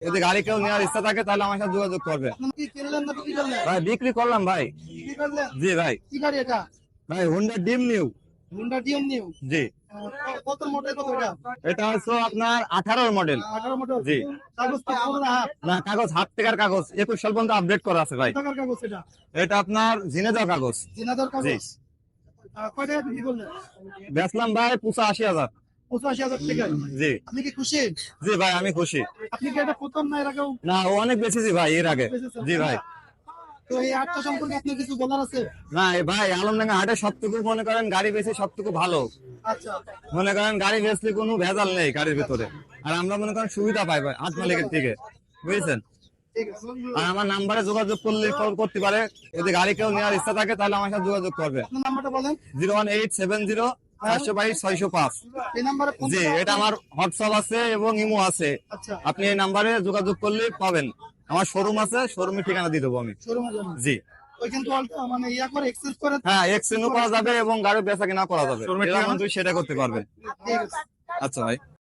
যদি গাড়ি কেউ নেওয়ার ইচ্ছা থাকে তাহলে আমার সাথে যোগাযোগ করবে। ভাই বিক্রি করলাম ভাই। জি ভাই। কি গাড়ি এটা? ভাই Honda dream new Honda dream new জি। কত মডেল কত এটা? এটা হচ্ছে আপনার আঠারোর মডেল আঠারো মডেল জি। কাগজ না কাগজ হাত টেকার কাগজ। একুশ সাল পর্যন্ত আপডেট করা আছে ভাই। টাকার কাগজ এটা? এটা আপনার কাগজ। জিনাদার কাগজ? কয় টাকা বিক্রি করলেন? বেচলাম ভাই পঁচা আশি হাজার। পঁচাশি হাজার টাকা। জি। আপনি কি খুশি? জি ভাই আমি খুশি। আপনি কি এটা প্রথম না এর আগেও? না অনেক বেশিছি ভাই এর আগে। জি ভাই। তো এই আটটা সম্পর্কে আপনার কিছু বলার আছে? না ভাই আলমডাঙ্গা হাটে সবটুকু মনে করেন গাড়ি বেশি সবটুকু ভালো। আচ্ছা। মনে করেন গাড়ি বেচলে কোনো ভেজাল নেই গাড়ির ভিতরে। আর আমরা মনে করেন সুবিধা পাই ভাই হাত মালিকের থেকে। বুঝেছেন? আর আমার নাম্বারে যোগাযোগ করলে কল করতে পারে। যদি গাড়ি কেউ নেওয়ার ইচ্ছা থাকে তাহলে আমার সাথে যোগাযোগ করবে। নাম্বারটা বলেন। Zero one eight seven zero চারশো বাইশ ছয়শো পাঁচ। জি এটা আমার হোয়াটসঅ্যাপ আছে এবং ইমো আছে। আচ্ছা। আপনি এই নাম্বারে যোগাযোগ করলে পাবেন। আমার শোরুম আছে শোরুমের ঠিকানা দিয়ে দেবো আমি। জি। মানে হ্যাঁ এক্সচেঞ্জও করা যাবে এবং গাড়ি বেচা কিনা করা যাবে। সেটা করতে পারবেন। আচ্ছা ভাই।